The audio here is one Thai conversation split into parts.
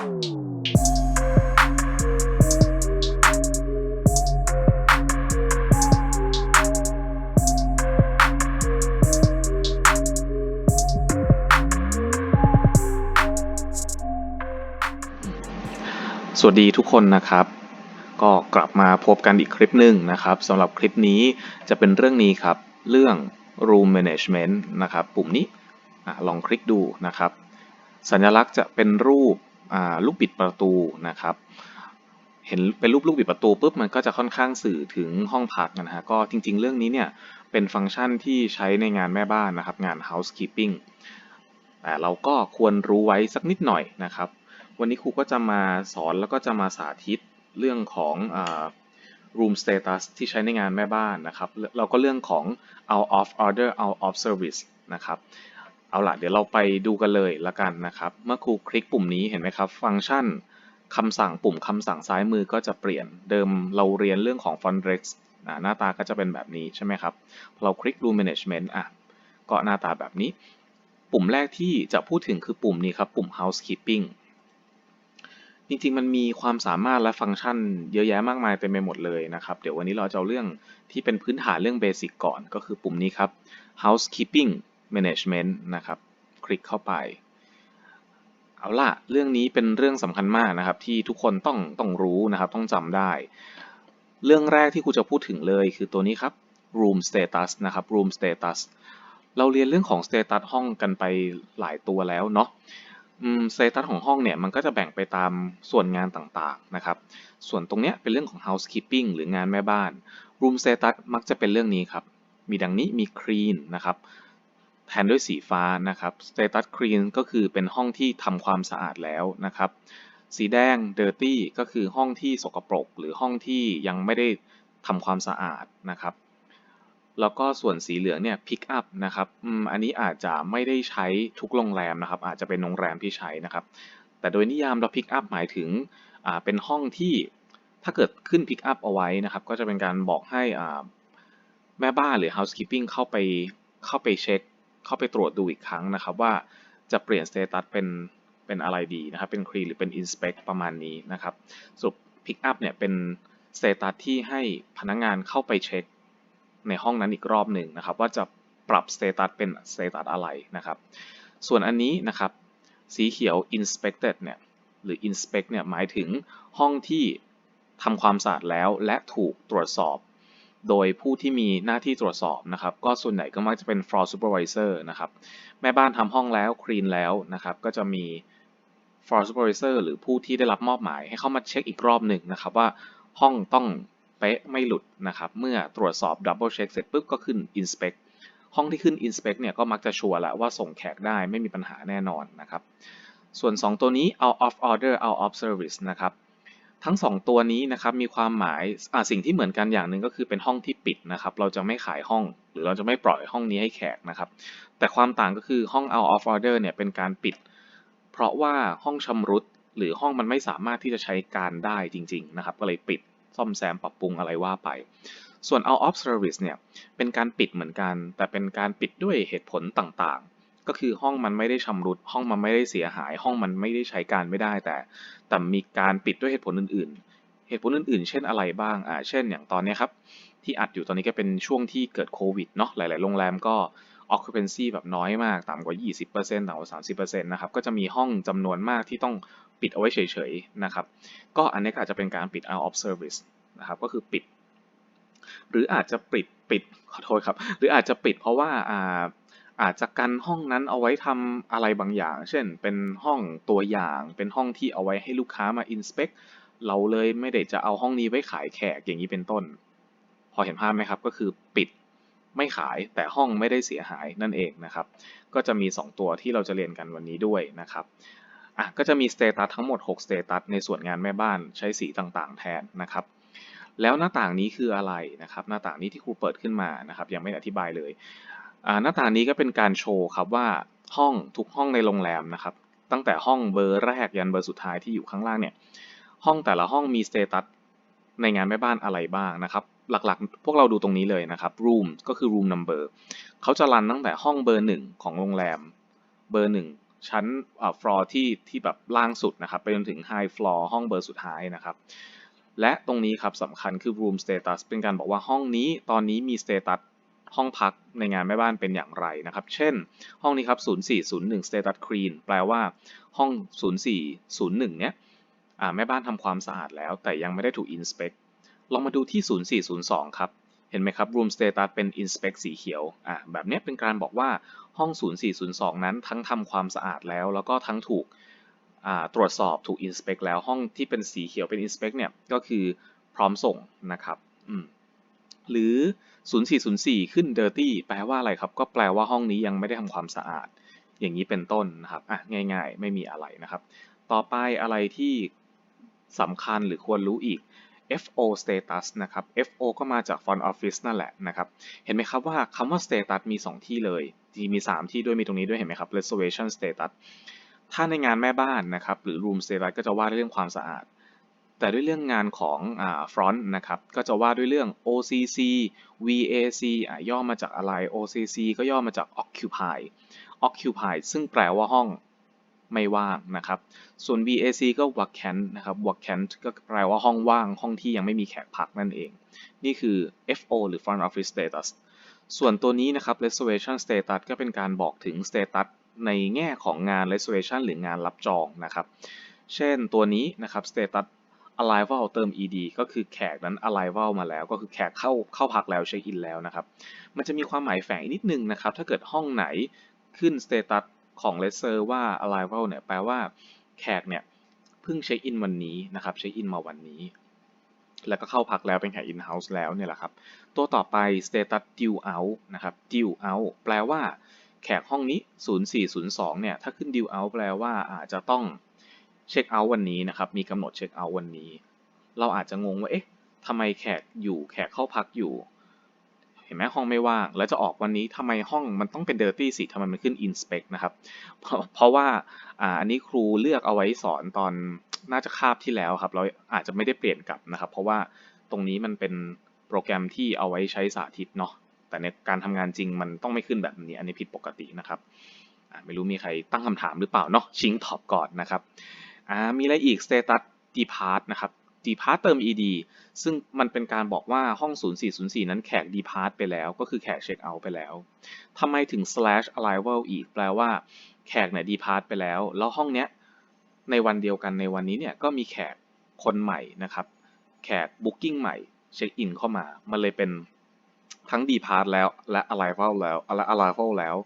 สวัสดีทุกคนนะครับ ก็กลับมาพบกันอีกคลิปหนึ่งนะครับสำหรับคลิปนี้จะเป็นเรื่องนี้ครับ เรื่อง room management นะครับ ปุ่มนี้อลองคลิกดูนะครับ สัญลักษณ์จะเป็นรูป ลูกบิดประตูนะครับเห็นเป็นรูปลูกบิดประตูปุ๊บมันก็จะค่อนข้างสื่อถึงห้องพักนะฮะก็จริงๆ เรื่องนี้เนี่ยเป็นฟังก์ชันที่ใช้ในงานแม่บ้านนะครับ งาน housekeeping แต่เราก็ควรรู้ไว้สักนิดหน่อยนะครับ วันนี้ครูก็จะมาสอนแล้วก็จะมาสาธิตเรื่องของอา room status ที่ใช้ในงานแม่บ้านนะครับเราก็เรื่องของ out of order out of service นะครับ เอาล่ะเดี๋ยวเราไปดูกันเลยละกันนะครับ เมื่อครูคลิกปุ่มนี้เห็นไหมครับ ฟังก์ชันคำสั่งปุ่มคำสั่งซ้ายมือก็จะเปลี่ยนเดิมเราเรียนเรื่องของ font rex หน้าตาก็จะเป็นแบบนี้ใช่ไหมครับพอเราคลิก room management อะก็หน้าตาแบบนี้ ปุ่มแรกที่จะพูดถึงคือปุ่มนี้ครับ ปุ่ม housekeeping จริงๆ มันมีความสามารถและฟังก์ชันเยอะแยะมากมายเต็มไปหมดเลยนะครับ เดี๋ยววันนี้เราจะเอาเรื่องที่เป็นพื้นฐานเรื่องเบสิกก่อนก็คือปุ่มนี้ครับ housekeeping management นะครับ คลิกเข้าไป เอาล่ะ เรื่องนี้เป็นเรื่องสำคัญมากนะครับ ที่ทุกคนต้องต้องรู้นะครับ ต้องจำได้ เรื่องแรกที่ครูจะพูดถึงเลยคือตัวนี้ครับ room status นะครับ room status เราเรียนเรื่องของ status ห้องกันไปหลายตัวแล้วเนาะสเตตัสของห้องเนี่ยมันก็จะแบ่งไปตามส่วนงานต่างๆนะครับ ส่วนตรงเนี้ยเป็นเรื่องของ housekeeping หรืองานแม่บ้าน room status มักจะเป็นเรื่องนี้ครับ มีดังนี้มี clean นะครับ แทนด้วยสีฟ้านะครับ status clean ก็คือเป็นห้องที่ทำความสะอาดแล้วนะครับ สีแดง dirty ก็คือห้องที่สกปรก หรือห้องที่ยังไม่ได้ทำความสะอาดนะครับ แล้วก็ส่วนสีเหลืองเนี่ย pick up นะครับอืมอันนี้อาจจะไม่ได้ใช้ทุกโรงแรมนะครับ อาจจะเป็นโรงแรมที่ใช้นะครับ แต่โดยนิยามเรา pick up หมายถึงอ่าเป็นห้องที่ถ้าเกิดขึ้น pick up เอาไว้นะครับ ก็จะเป็นการบอกให้อ่าแม่บ้านหรือ housekeeping เข้าไปเข้าไปเช็ค เข้าไปตรวจดูอีกครั้งนะครับว่าจะเปลี่ยน status เป็นเป็นอะไรดีนะครับเป็น clean หรือเป็น inspect ประมาณนี้นะครับสรุป pick up เนี่ยเป็น status ที่ให้พนักงานเข้าไปเช็คในห้องนั้นอีกรอบหนึ่งนะครับ ว่าจะปรับ status เป็น status อะไรนะครับ ส่วนอันนี้นะครับสีเขียว inspected เนี่ยหรือ inspect เนี่ยหมายถึงห้องที่ทำความสะอาดแล้วและถูกตรวจสอบ โดยผู้ที่มีหน้าที่ตรวจสอบนะครับ ก็ส่วนใหญ่ก็มักจะเป็น floor supervisor นะครับ แม่บ้านทำห้องแล้ว clean แล้วนะครับ ก็จะมี floor supervisor หรือผู้ที่ได้รับมอบหมายให้เข้ามาเช็คอีกรอบหนึ่งนะครับว่าห้องต้องเป๊ะไม่หลุดนะครับ เมื่อตรวจสอบ double check เสร็จปุ๊บก็ขึ้น inspect ห้องที่ขึ้น inspect เนี่ยก็มักจะชัวร์แล้วว่าส่งแขกได้ไม่มีปัญหาแน่นอนนะครับ ส่วน 2 ตัวนี้ out of order out of service นะครับ ทั้ง 2 ตัวนี้นะครับมีความหมายอ่าสิ่งที่เหมือนกันอย่างหนึ่งก็คือเป็นห้องที่ปิดนะครับ เราจะไม่ขายห้อง หรือเราจะไม่ปล่อยห้องนี้ให้แขกนะครับ แต่ความต่างก็คือห้อง out of order เนี่ยเป็นการปิด เพราะว่าห้องชำรุดหรือห้องมันไม่สามารถที่จะใช้การได้จริง ๆ นะครับ ก็เลยปิดซ่อมแซมปรับปรุงอะไรว่าไป ส่วน out of service เนี่ยเป็นการปิดเหมือนกัน แต่เป็นการปิดด้วยเหตุผลต่างๆ ก็คือห้องมันไม่ได้ชำรุด ห้องมันไม่ได้เสียหาย ห้องมันไม่ได้ใช้การไม่ได้แต่ แต่มีการปิดด้วยเหตุผลอื่น ๆ เหตุผลอื่น ๆ เช่นอะไรบ้างอ่าเช่นอย่างตอนนี้ครับที่อัดอยู่ตอนนี้ก็เป็นช่วงที่เกิดโควิดเนาะหลาย ๆ โรงแรมก็ occupancy แบบน้อยมาก ต่ำกว่า 20%ต่ำกว่า 30%นะครับก็จะมีห้องจำนวนมากที่ต้องปิดเอาไว้เฉย ๆ นะครับ ก็อันนี้ก็อาจจะเป็นการปิด out of service นะครับก็คือปิด หรืออาจจะปิดปิดขอโทษครับ หรืออาจจะปิดเพราะว่าอ่า อาจจะกันห้องนั้นเอาไว้ทำอะไรบางอย่าง เช่น เป็นห้องตัวอย่าง เป็นห้องที่เอาไว้ให้ลูกค้ามา inspect เราเลยไม่ได้จะเอาห้องนี้ไว้ขายแขกอย่างนี้เป็นต้น พอเห็นภาพไหมครับ ก็คือปิดไม่ขายแต่ห้องไม่ได้เสียหายนั่นเองนะครับ ก็จะมี 2 ตัวที่เราจะเรียนกันวันนี้ด้วยนะครับอะก็จะมี status ทั้งหมด6 status ในส่วนงานแม่บ้านใช้สีต่างๆ แทนนะครับ แล้วหน้าต่างนี้คืออะไรนะครับ หน้าต่างนี้ที่ครูเปิดขึ้นมานะครับ ยังไม่อธิบายเลย หน้าต่างนี้ก็เป็นการโชว์ครับว่าห้องทุกห้องในโรงแรมนะครับ ตั้งแต่ห้องเบอร์แรกยันเบอร์สุดท้ายที่อยู่ข้างล่างเนี่ยห้องแต่ละห้องมี status ในงานแม่บ้านอะไรบ้างนะครับ หลักๆ พวกเราดูตรงนี้เลยนะครับ room ก็คือ room number เขาจะรันตั้งแต่ห้องเบอร์หนึ่งของโรงแรม เบอร์หนึ่งชั้นฟลอร์ที่ที่แบบล่างสุดนะครับ ไปจนถึง high floor ห้องเบอร์สุดท้ายนะครับ และตรงนี้ครับสำคัญคือ room status เป็นการบอกว่าห้องนี้ตอนนี้มี status ห้องพักในงานแม่บ้านเป็นอย่างไรนะครับ เช่น ห้องนี้ครับ 0401 status clean แปลว่าห้อง 0401 เนี้ยแม่บ้านทำความสะอาดแล้ว แต่ยังไม่ได้ถูก inspect ลองมาดูที่ 0402 ครับ เห็นไหมครับ room status เป็น inspect สีเขียวอะแบบนี้เป็นการบอกว่าห้อง 0402 นั้นทั้งทำความสะอาดแล้ว แล้วก็ทั้งถูกตรวจสอบถูก inspect แล้วห้องที่เป็นสีเขียวเป็น inspect เนี่ยก็คือพร้อมส่งนะครับอืม หรือ 0404 ขึ้น dirty แปลว่าอะไรครับ ก็แปลว่าห้องนี้ยังไม่ได้ทำความสะอาด อย่างนี้เป็นต้นนะครับอะง่าย ๆ ไม่มีอะไรนะครับ ต่อไปอะไรที่สำคัญหรือควรรู้อีก FO status นะครับ FO ก็มาจาก front office นั่นแหละนะครับ เห็นไหมครับว่าคำว่า status มี 2 ที่เลย ที่มี 3 ที่ด้วย มีตรงนี้ด้วย เห็นไหมครับ reservation status ถ้าในงานแม่บ้านนะครับ หรือ room status ก็จะว่าเรื่องความสะอาด แต่ด้วยเรื่องงานของอ่า front นะครับ ก็จะว่าด้วยเรื่อง OCC VAC อ่าย่อมาจากอะไร OCC ก็ย่อมาจาก occupy occupy ซึ่งแปลว่าห้องไม่ว่างนะครับ ส่วน VAC ก็ vacant นะครับ vacant ก็แปลว่าห้องว่าง ห้องที่ยังไม่มีแขกพักนั่นเอง นี่คือ FO หรือ front office status ส่วนตัวนี้นะครับ reservation status ก็เป็นการบอกถึง status ในแง่ของงาน reservation หรืองานรับจองนะครับ เช่นตัวนี้นะครับ status arrival เติม ed ก็คือแขกนั้น arrival มาแล้ว ก็คือแขกเข้าเข้าพักแล้วเช็คอินแล้วนะครับ มันจะมีความหมายแฝงนิดนึงนะครับ ถ้าเกิดห้องไหนขึ้น status ของ l e s s e r ว่า arrival เนี่ยแปลว่าแขกเนี่ยเพิ่งเช็คอินวันนี้นะครับ เช็คอินมาวันนี้ แล้วก็เข้าพักแล้วเป็นแขก in house แล้วเนี่ยแหละครับ ตัวต่อไป status due out นะครับ due out แปลว่าแขกห้องนี้ 0402 เนี่ย ถ้าขึ้น due out แปลว่าอาจจะต้อง เช็คเอาท์วันนี้นะครับ มีกำหนดเช็คเอาท์วันนี้ เราอาจจะงงว่าเอ๊ะทำไมแขกอยู่แขกเข้าพักอยู่ เห็นไหมห้องไม่ว่าง แล้วจะออกวันนี้ทำไมห้องมันต้องเป็น dirty สิทำไมมันขึ้น inspect นะครับ เพราะว่าอ่าอันนี้ครูเลือกเอาไว้สอนตอนน่าจะคาบที่แล้วครับ เราอาจจะไม่ได้เปลี่ยนกลับนะครับ เพราะว่าตรงนี้มันเป็นโปรแกรมที่เอาไว้ใช้สาธิตเนาะแต่ในการทำงานจริงมันต้องไม่ขึ้นแบบนี้ อันนี้ผิดปกตินะครับไม่รู้มีใครตั้งคำถามหรือเปล่าเนาะชิงตอบก่อนนะครับ อ่ามีอะไรอีก status depart นะครับ depart เติม ed ซึ่งมันเป็นการบอกว่าห้อง 0404 นั้นแขก depart ไปแล้ว ก็คือแขก check out ไปแล้วทำไมถึง slash arrival อีก แปลว่าแขกเนี่ย depart ไปแล้ว แล้วห้องเนี้ยในวันเดียวกันในวันนี้เนี่ยก็มีแขกคนใหม่นะครับ แขก booking ใหม่ check in เข้ามา มันเลยเป็นทั้ง depart แล้วและ arrival แล้วและ arrival แล้ว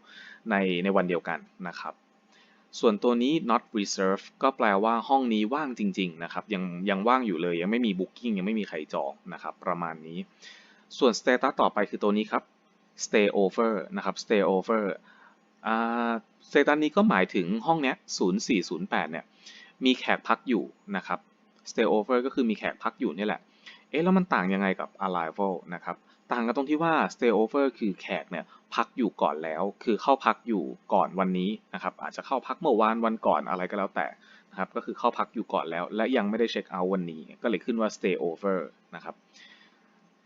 ในในวันเดียวกันนะครับ ส่วนตัวนี้ not reserved ก็แปลว่าห้องนี้ว่างจริงๆนะครับยังยังว่างอยู่เลยยังไม่มี booking ยังไม่มีใครจองนะครับประมาณนี้ ส่วน status ต่อไปคือตัวนี้ครับ stay over นะครับ stay over อ่า status นี้ก็หมายถึงห้องเนี้ย0408เนี่ยมีแขกพักอยู่นะครับ stay over ก็คือมีแขกพักอยู่นี่แหละ เอ๊ะแล้วมันต่างยังไงกับ arrival นะครับ ต่างกันตรงที่ว่า stay over คือแขกเนี่ย พักอยู่ก่อนแล้ว คือเข้าพักอยู่ก่อนวันนี้นะครับ อาจจะเข้าพักเมื่อวานวันก่อนอะไรก็แล้วแต่นะครับ ก็คือเข้าพักอยู่ก่อนแล้ว และยังไม่ได้เช็คเอาท์วันนี้ ก็เลยขึ้นว่า stay over นะครับ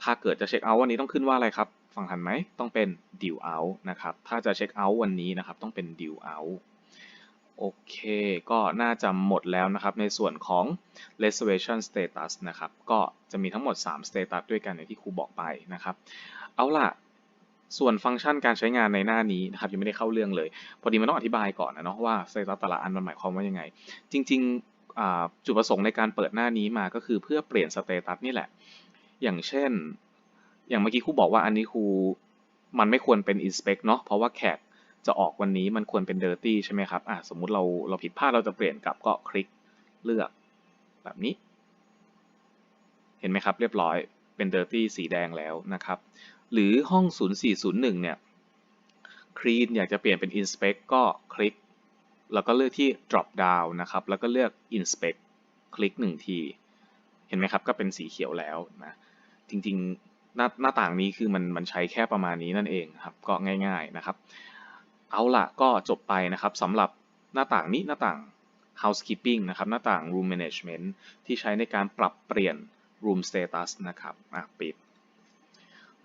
ถ้าเกิดจะเช็คเอาท์วันนี้ต้องขึ้นว่าอะไรครับ ฟังทันไหม ต้องเป็น due out นะครับ ถ้าจะเช็คเอาท์วันนี้นะครับ ต้องเป็น due out โอเค ก็น่าจะหมดแล้วนะครับ ในส่วนของ reservation status นะครับ ก็จะมีทั้งหมด 3 status ด้วยกันอย่างที่ครูบอกไปนะครับ เอาล่ะ ส่วนฟังก์ชันการใช้งานในหน้านี้นะครับยังไม่ได้เข้าเรื่องเลย พอดีมันต้องอธิบายก่อนนะเนาะว่า status แต่ละอันมันหมายความว่ายังไง จริงๆจุดประสงค์ในการเปิดหน้านี้มาก็คือเพื่อเปลี่ยน status นี่แหละ อย่างเช่น อย่างเมื่อกี้ครูบอกว่าอันนี้ครูมันไม่ควรเป็น inspect เนาะเพราะว่าแขกจะออกวันนี้มันควรเป็น dirty ใช่ไหมครับอะสมมุติเราเราผิดพลาดเราจะเปลี่ยนกลับก็คลิกเลือกแบบนี้ เห็นไหมครับเรียบร้อยเป็น dirty สีแดงแล้วนะครับ หรือห้อง 0401 เนี่ย clean อยากจะเปลี่ยนเป็น inspect ก็คลิก แล้วก็เลือกที่ drop down นะครับ แล้วก็เลือก inspect คลิกหนึ่งที เห็นไหมครับ ก็เป็นสีเขียวแล้วนะ จริงๆหน้าหน้าต่างนี้คือมันมันใช้แค่ประมาณนี้นั่นเองครับ ก็ง่าย ๆนะครับ เอาละก็จบไปนะครับสำหรับหน้าต่างนี้หน้าต่าง housekeeping นะครับ หน้าต่าง room management ที่ใช้ในการปรับเปลี่ยน room status นะครับ อะ ปิด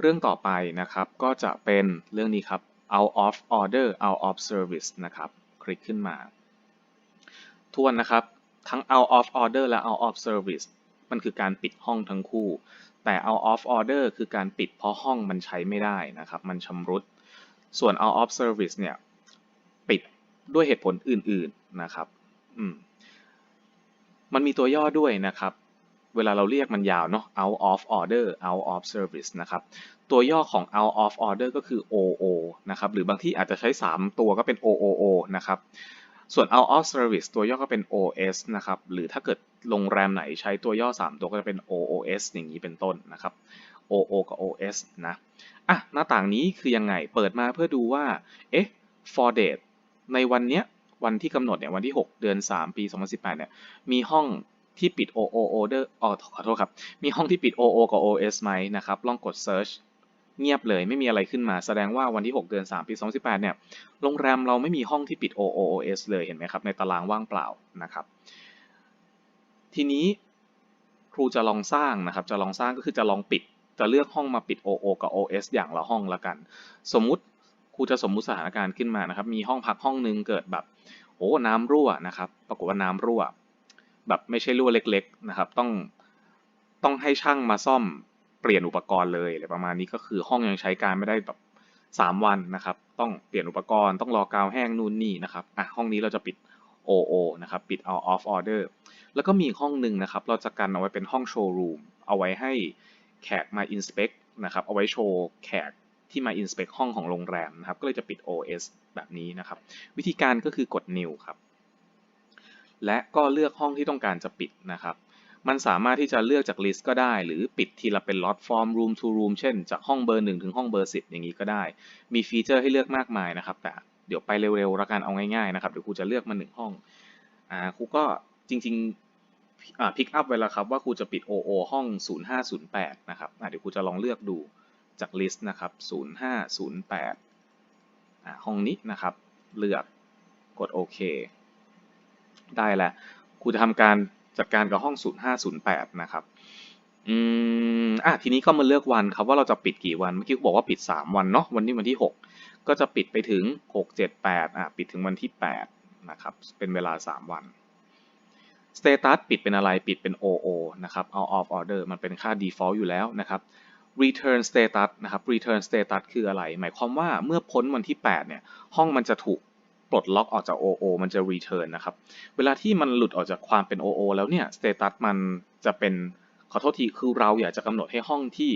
เรื่องต่อไปนะครับก็จะเป็นเรื่องนี้ครับ out of order out of service นะครับ คลิกขึ้นมาทวนนะครับ ทั้ง out of order และ out of service มันคือการปิดห้องทั้งคู่ แต่ out of order คือการปิดเพราะห้องมันใช้ไม่ได้นะครับ มันชำรุด ส่วน out of service เนี่ย ปิดด้วยเหตุผลอื่น ๆนะครับ อืมมันมีตัวย่อด้วยนะครับ เวลาเราเรียกมันยาวเนาะ out of order out of service นะครับ ตัวย่อของ out of order ก็คือ OO นะครับ หรือบางที่อาจจะใช้ 3 ตัวก็เป็น OOO นะครับ ส่วน out of service ตัวย่อก็เป็น OS นะครับ หรือถ้าเกิดโรงแรมไหนใช้ตัวย่อ 3 ตัวก็จะเป็น OOS อย่างนี้เป็นต้นนะครับ OO กับ OS นะ อะ หน้าต่างนี้คือยังไง เปิดมาเพื่อดูว่า เอ๊ะ for date ในวันเนี้ยวันที่กำหนดเนี่ยวันที่ 6 เดือน 3 ปี 2018เนี่ยมีห้อง ที่ปิด OO order อ๋อขอโทษครับ มีห้องที่ปิด OO กับ OS ไหมนะครับ ลองกด search เงียบเลยไม่มีอะไรขึ้นมาแสดงว่าวันที่ 6 เดือน 3 ปี 2018 เนี่ย โรงแรมเราไม่มีห้องที่ปิด OOS เลยเห็นไหมครับ ในตารางว่างเปล่านะครับ ทีนี้ครูจะลองสร้างนะครับ จะลองสร้างก็คือจะลองปิด จะเลือกห้องมาปิด OO กับ OS อย่างละห้องละกัน สมมุติครูจะสมมุติสถานการณ์ขึ้นมานะครับ มีห้องพักห้องหนึ่งเกิดแบบโอ้น้ำรั่วนะครับ ปรากฏว่าน้ำรั่ว แบบไม่ใช่รั่วเล็กๆนะครับ ต้องต้องให้ช่างมาซ่อมเปลี่ยนอุปกรณ์เลยอะไรประมาณนี้ก็คือห้องยังใช้การไม่ได้แบบสามวันนะครับ ต้องเปลี่ยนอุปกรณ์ต้องรอกาวแห้งนู่นนี่นะครับอะห้องนี้เราจะปิด OO นะครับปิด out of order แล้วก็มีห้องหนึ่งนะครับ เราจะกันเอาไว้เป็นห้องโชว์รูมเอาไว้ให้แขกมา inspect นะครับเอาไว้โชว์แขกที่มา inspect ห้องของโรงแรมนะครับ ก็เลยจะปิด OS แบบนี้นะครับ วิธีการก็คือกด new ครับ และก็เลือกห้องที่ต้องการจะปิดนะครับมันสามารถที่จะเลือกจากลิสต์ก็ได้ หรือปิดทีละเป็นล็อตฟอร์ม room to room เช่น จากห้องเบอร์ 1 ถึงห้องเบอร์ 10 อย่างนี้ก็ได้ มีฟีเจอร์ให้เลือกมากมายนะครับ แต่เดี๋ยวไปเร็วๆแล้วกันเอาง่ายๆนะครับ เดี๋ยวครูจะเลือกมา 1 ห้อง อ่าครูก็จริงๆพิกอัพไว้แล้วครับว่าครูจะปิด OO ห้อง 0508 นะครับเดี๋ยวครูจะลองเลือกดูจากลิสต์นะครับ 0508อ่าห้องนี้นะครับ เลือกกดโอเค ได้แล้วครูจะทำการจัดการกับห้อง 0508 นะครับอืมอะทีนี้ก็มาเลือกวันครับว่าเราจะปิดกี่วันเมื่อกี้บอกว่าปิด 3 วันเนาะวันนี้วันที่ 6 ก็จะปิดไปถึง 6 7 8อะปิดถึงวันที่ 8 นะครับ เป็นเวลา 3 วัน Status ปิดเป็นอะไรปิดเป็น OO นะครับ out of order มันเป็นค่า default อยู่แล้วนะครับ return status นะครับ return status คืออะไร หมายความว่าเมื่อพ้นวันที่ 8 เนี่ย ห้องมันจะถูก ปลดล็อกออกจาก OO มันจะ return นะครับ เวลาที่มันหลุดออกจากความเป็น OO แล้วเนี่ย status มันจะเป็นขอโทษทีคือเราอยากจะกำหนดให้ห้องที่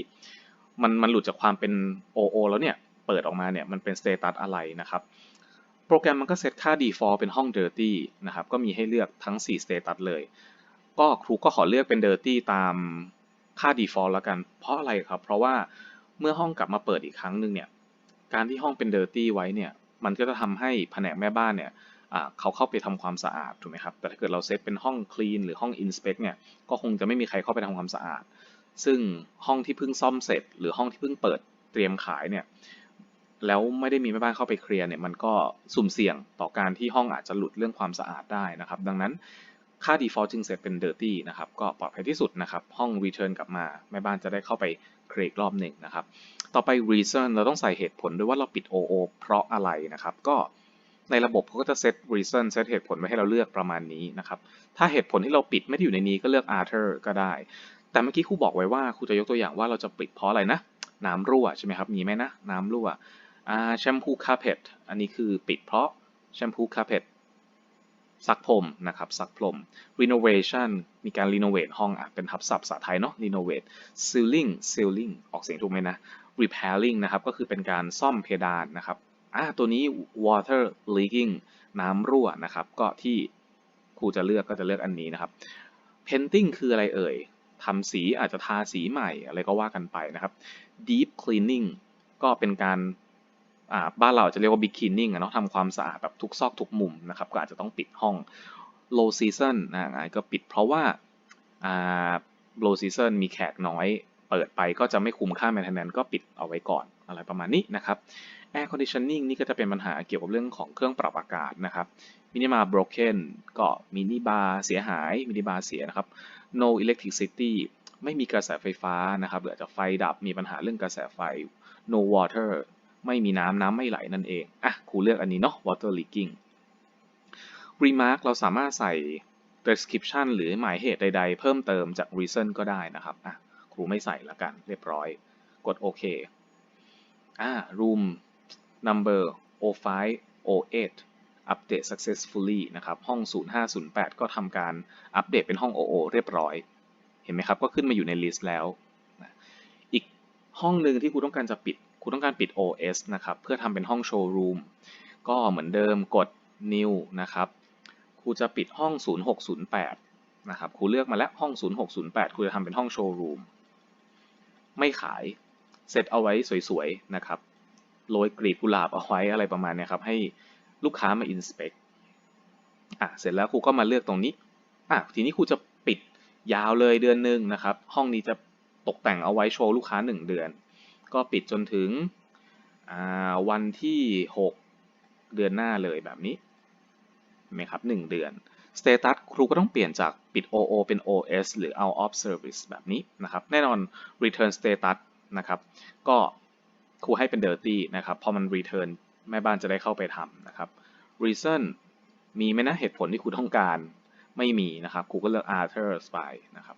มันมันหลุดจากความเป็น OO แล้วเนี่ย เปิดออกมาเนี่ยมันเป็น status อะไรนะครับ โปรแกรมมันก็เซตค่า default เป็นห้อง dirty นะครับ ก็มีให้เลือกทั้ง 4 status เลย ก็ครูก็ขอเลือกเป็น dirty ตามค่า default แล้วกัน เพราะอะไรครับ เพราะว่าเมื่อห้องกลับมาเปิดอีกครั้งหนึ่งเนี่ย การที่ห้องเป็น dirty ไว้เนี่ย มันก็จะทำให้แผนกแม่บ้านเนี่ยเขาเข้าไปทำความสะอาดถูกไหมครับ แต่ถ้าเกิดเราเซตเป็นห้อง clean หรือห้อง inspect เนี่ย ก็คงจะไม่มีใครเข้าไปทำความสะอาด ซึ่งห้องที่เพิ่งซ่อมเสร็จ หรือห้องที่เพิ่งเปิดเตรียมขายเนี่ย แล้วไม่ได้มีแม่บ้านเข้าไปเคลียร์เนี่ย มันก็สุ่มเสี่ยงต่อการที่ห้องอาจจะหลุดเรื่องความสะอาดได้นะครับ ดังนั้นค่า default จึงเซตเป็น dirty นะครับ ก็ปลอดภัยที่สุดนะครับ ห้อง return กลับมา แม่บ้านจะได้เข้าไปเคลียร์รอบหนึ่งนะครับ ต่อไป reason เราต้องใส่เหตุผลด้วยว่าเราปิด OO เพราะอะไรนะครับ ก็ในระบบเขาก็จะเซต reason เซตเหตุผลไว้ให้เราเลือกประมาณนี้นะครับ ถ้าเหตุผลที่เราปิดไม่ได้อยู่ในนี้ก็เลือก Arthur ก็ได้ แต่เมื่อกี้ครูบอกไว้ว่าครูจะยกตัวอย่างว่าเราจะปิดเพราะอะไรนะ น้ำรั่วใช่ไหมครับ มีไหมนะ น้ำรั่วแชมพูคาเพตอันนี้คือปิดเพราะแชมพูคาเพตซักพรมนะครับซักพรม renovation มีการ renovate ห้องอะเป็นทับศัพท์ภาษาไทยเนาะ renovate sealing sealing ออกเสียงถูกไหมนะ repairing นะครับก็คือเป็นการซ่อมเพดานนะครับอ่าตัวนี้ water leaking น้ำรั่วนะครับ ก็ที่ครูจะเลือกก็จะเลือกอันนี้นะครับ painting คืออะไรเอ่ยทำสีอาจจะทาสีใหม่อะไรก็ว่ากันไปนะครับ deep cleaning ก็เป็นการอ่าบ้านเราจะเรียกว่า big cleaning เนาะทำความสะอาดแบบทุกซอกทุกมุมนะครับ ก็อาจจะต้องปิดห้อง low season นะก็ปิดเพราะว่าอ่า low season มีแขกน้อย เปิดไปก็จะไม่คุ้มค่า maintenance ก็ปิดเอาไว้ก่อนอะไรประมาณนี้นะครับ air conditioning นี่ก็จะเป็นปัญหาเกี่ยวกับเรื่องของเครื่องปรับอากาศนะครับ minima broken ก็มินิบาร์เสียหาย มินิบาร์เสียนะครับ no electricity ไม่มีกระแสไฟฟ้านะครับเหรืออาจะไฟดับมีปัญหาเรื่องกระแสไฟ no water ไม่มีน้ำน้ำไม่ไหลนั่นเอง อะครูเลือกอันนี้เนาะ water leaking remark เราสามารถใส่ description หรือหมายเหตุใด ๆ เพิ่มเติมจาก reason ก็ได้นะครับอะ รูไม่ใส่ละกันเรียบร้อย กดโอเคอ่า room number 05 08 update successfully นะครับ ห้อง 0508 ก็ทำการอัปเดตเป็นห้อง OO เรียบร้อย เห็นไหมครับ ก็ขึ้นมาอยู่ใน list แล้ว อีกห้องหนึ่งที่ครูต้องการจะปิดครูต้องการปิด OS นะครับ เพื่อทำเป็นห้อง showroom ก็เหมือนเดิมกด new นะครับครูจะปิดห้อง 0608 นะครับ ครูเลือกมาแล้วห้อง 0608 ครูจะทำเป็นห้อง showroom ไม่ขายเซตเอาไว้สวยๆนะครับโรยกลีบกุหลาบเอาไว้อะไรประมาณนี้ครับให้ลูกค้ามา inspect อะเสร็จแล้วครูก็มาเลือกตรงนี้อะทีนี้ครูจะปิดยาวเลยเดือนหนึ่งนะครับ ห้องนี้จะตกแต่งเอาไว้โชว์ลูกค้า 1 เดือน ก็ปิดจนถึงวันที่ 6 เดือนหน้าเลยแบบนี้เห็นไหมครับ 1 เดือน Status ครูก็ต้องเปลี่ยนจากปิด OO เป็น OS หรือ out of service แบบนี้นะครับ แน่นอน return status นะครับ ก็ครูให้เป็น dirty นะครับ พอมัน return แม่บ้านจะได้เข้าไปทำนะครับ reason มีไหมนะเหตุผลที่ครูต้องการไม่มีนะครับครูก็เลือก others ไปนะครับ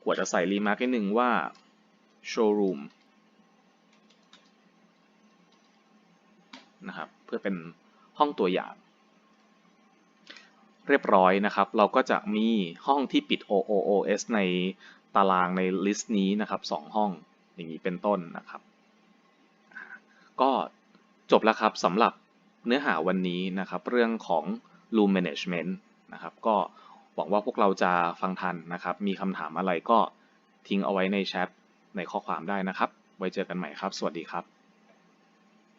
ครูจะใส่ remark นิดนึงว่า showroom นะครับเพื่อเป็นห้องตัวอย่าง เรียบร้อยนะครับ เราก็จะมีห้องที่ปิด OOOS ในตารางในลิสต์นี้นะครับ2ห้องอย่างนี้เป็นต้นนะครับ ก็จบแล้วครับสำหรับเนื้อหาวันนี้นะครับ เรื่องของ room management นะครับ ก็หวังว่าพวกเราจะฟังทันนะครับ มีคำถามอะไรก็ทิ้งเอาไว้ในแชทในข้อความได้นะครับ ไว้เจอกันใหม่ครับ สวัสดีครับ